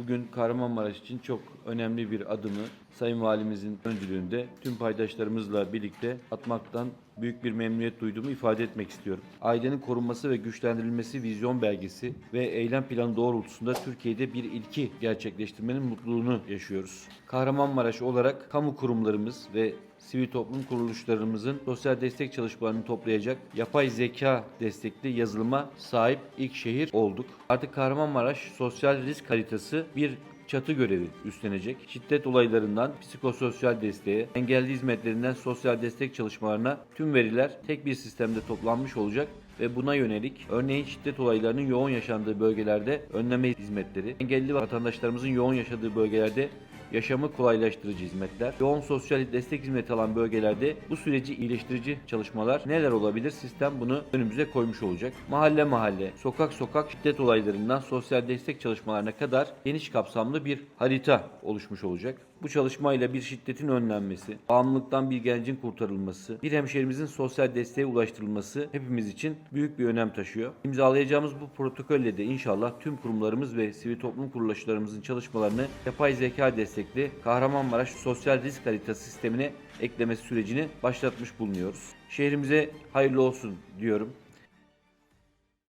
Bugün Kahramanmaraş için çok önemli bir adımı Sayın Valimizin öncülüğünde tüm paydaşlarımızla birlikte atmaktan büyük bir memnuniyet duyduğumu ifade etmek istiyorum. Ailenin korunması ve güçlendirilmesi vizyon belgesi ve eylem planı doğrultusunda Türkiye'de bir ilki gerçekleştirmenin mutluluğunu yaşıyoruz. Kahramanmaraş olarak kamu kurumlarımız ve sivil toplum kuruluşlarımızın sosyal destek çalışmalarını toplayacak yapay zeka destekli yazılıma sahip ilk şehir olduk. Artık Kahramanmaraş sosyal risk haritası bir çatı görevi üstlenecek. Şiddet olaylarından psikososyal desteğe, engelli hizmetlerinden sosyal destek çalışmalarına tüm veriler tek bir sistemde toplanmış olacak ve buna yönelik örneğin şiddet olaylarının yoğun yaşandığı bölgelerde önleme hizmetleri, engelli vatandaşlarımızın yoğun yaşadığı bölgelerde yaşamı kolaylaştırıcı hizmetler, yoğun sosyal destek hizmeti alan bölgelerde bu süreci iyileştirici çalışmalar neler olabilir? Sistem bunu önümüze koymuş olacak. Mahalle mahalle, sokak sokak şiddet olaylarından sosyal destek çalışmalarına kadar geniş kapsamlı bir harita oluşmuş olacak. Bu çalışmayla bir şiddetin önlenmesi, bağımlılıktan bir gencin kurtarılması, bir hemşerimizin sosyal desteğe ulaştırılması hepimiz için büyük bir önem taşıyor. İmzalayacağımız bu protokolle de inşallah tüm kurumlarımız ve sivil toplum kuruluşlarımızın çalışmalarını yapay zeka destekli Kahramanmaraş Sosyal Risk Haritası sistemine eklemesi sürecini başlatmış bulunuyoruz. Şehrimize hayırlı olsun diyorum.